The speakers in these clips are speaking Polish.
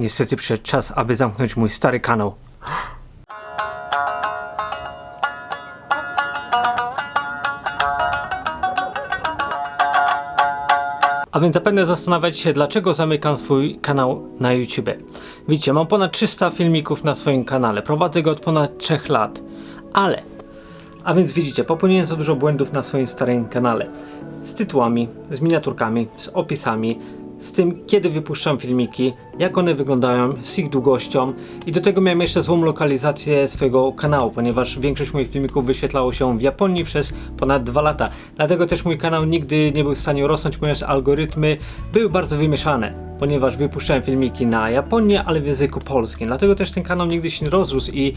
Niestety przyszedł czas, aby zamknąć mój stary kanał. A więc zapewne zastanawiacie się, dlaczego zamykam swój kanał na YouTube. Widzicie, mam ponad 300 filmików na swoim kanale, prowadzę go od ponad 3 lat, ale, a więc widzicie, popełniłem za dużo błędów na swoim starym kanale. Z tytułami, z miniaturkami, z opisami, z tym, kiedy wypuszczam filmiki, jak one wyglądają, z ich długością i do tego miałem jeszcze złą lokalizację swojego kanału, ponieważ większość moich filmików wyświetlało się w Japonii przez ponad 2 lata. Dlatego też mój kanał nigdy nie był w stanie rosnąć, ponieważ algorytmy były bardzo wymieszane, ponieważ wypuszczałem filmiki na Japonię, ale w języku polskim. Dlatego też ten kanał nigdy się nie rozrósł i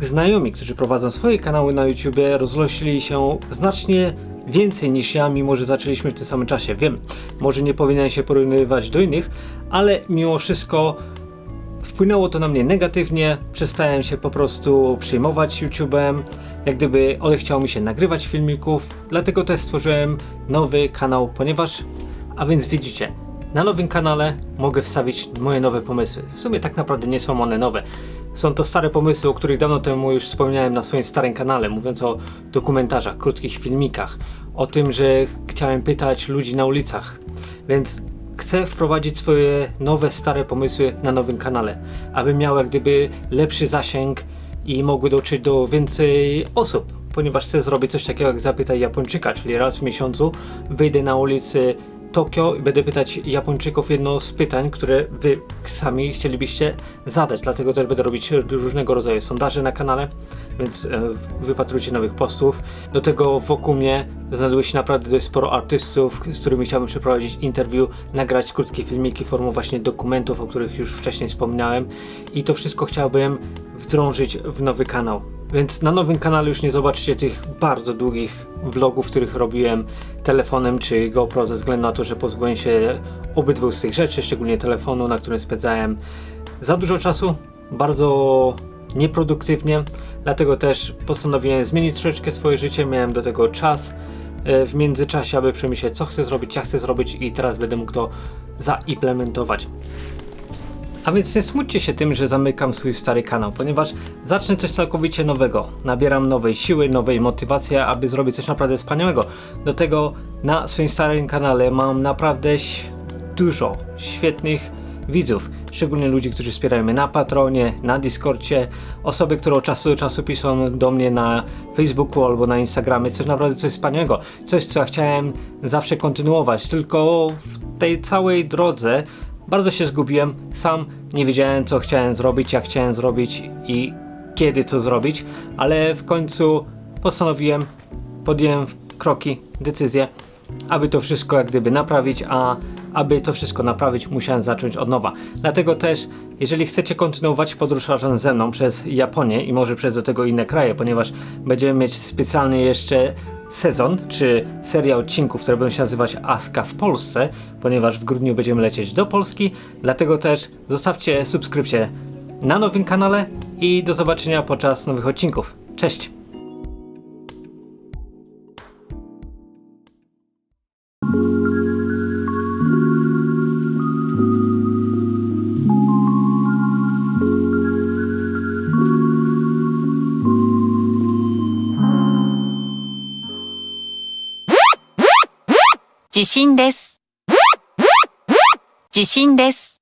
znajomi, którzy prowadzą swoje kanały na YouTube, rozrośli się znacznie więcej niż ja, mimo że zaczęliśmy w tym samym czasie. Wiem, może nie powinienem się porównywać do innych, ale mimo wszystko wpłynęło to na mnie negatywnie. Przestałem się po prostu przejmować YouTube'em, jak gdyby odechciało mi się nagrywać filmików, dlatego też stworzyłem nowy kanał, ponieważ, a więc widzicie, na nowym kanale mogę wstawić moje nowe pomysły. W sumie tak naprawdę nie są one nowe. Są to stare pomysły, o których dawno temu już wspomniałem na swoim starym kanale, mówiąc o dokumentarzach, krótkich filmikach, o tym, że chciałem pytać ludzi na ulicach. Więc chcę wprowadzić swoje nowe, stare pomysły na nowym kanale, aby miały gdyby lepszy zasięg i mogły dotrzeć do więcej osób, ponieważ chcę zrobić coś takiego jak Zapytaj Japończyka, czyli raz w miesiącu wyjdę na ulicy Tokio i będę pytać Japończyków jedno z pytań, które wy sami chcielibyście zadać. Dlatego też będę robić różnego rodzaju sondaże na kanale, więc e, wypatrujcie nowych postów. Do tego wokół mnie znajduje się naprawdę dość sporo artystów, z którymi chciałbym przeprowadzić interview, nagrać krótkie filmiki formą właśnie dokumentów, o których już wcześniej wspomniałem. I to wszystko chciałbym wdrążyć w nowy kanał. Więc na nowym kanale już nie zobaczycie tych bardzo długich vlogów, których robiłem telefonem czy GoPro ze względu na to, że pozbyłem się obydwu z tych rzeczy, szczególnie telefonu, na którym spędzałem za dużo czasu, bardzo nieproduktywnie, dlatego też postanowiłem zmienić troszeczkę swoje życie, miałem do tego czas e, w międzyczasie, aby przemyśleć co chcę zrobić, jak chcę zrobić i teraz będę mógł to zaimplementować. A więc nie smućcie się tym, że zamykam swój stary kanał, ponieważ zacznę coś całkowicie nowego. Nabieram nowej siły, nowej motywacji, aby zrobić coś naprawdę wspaniałego. Do tego na swoim starym kanale mam naprawdę dużo świetnych widzów, szczególnie ludzi, którzy wspierają mnie na Patronie, na Discordzie, osoby, które od czasu do czasu piszą do mnie na Facebooku albo na Instagramie, coś naprawdę coś wspaniałego, coś co ja chciałem zawsze kontynuować, tylko w tej całej drodze bardzo się zgubiłem, sam nie wiedziałem co chciałem zrobić, jak chciałem zrobić i kiedy to zrobić, ale w końcu postanowiłem, podjąłem kroki, decyzje, aby to wszystko jak gdyby naprawić, a aby to wszystko naprawić musiałem zacząć od nowa. Dlatego też, jeżeli chcecie kontynuować podróż razem ze mną przez Japonię i może przez do tego inne kraje, ponieważ będziemy mieć specjalny jeszcze sezon, czy seria odcinków, które będą się nazywać Aska w Polsce, ponieważ w grudniu będziemy lecieć do Polski, dlatego też zostawcie subskrypcję na nowym kanale i do zobaczenia podczas nowych odcinków. Cześć! 地震です。地震です。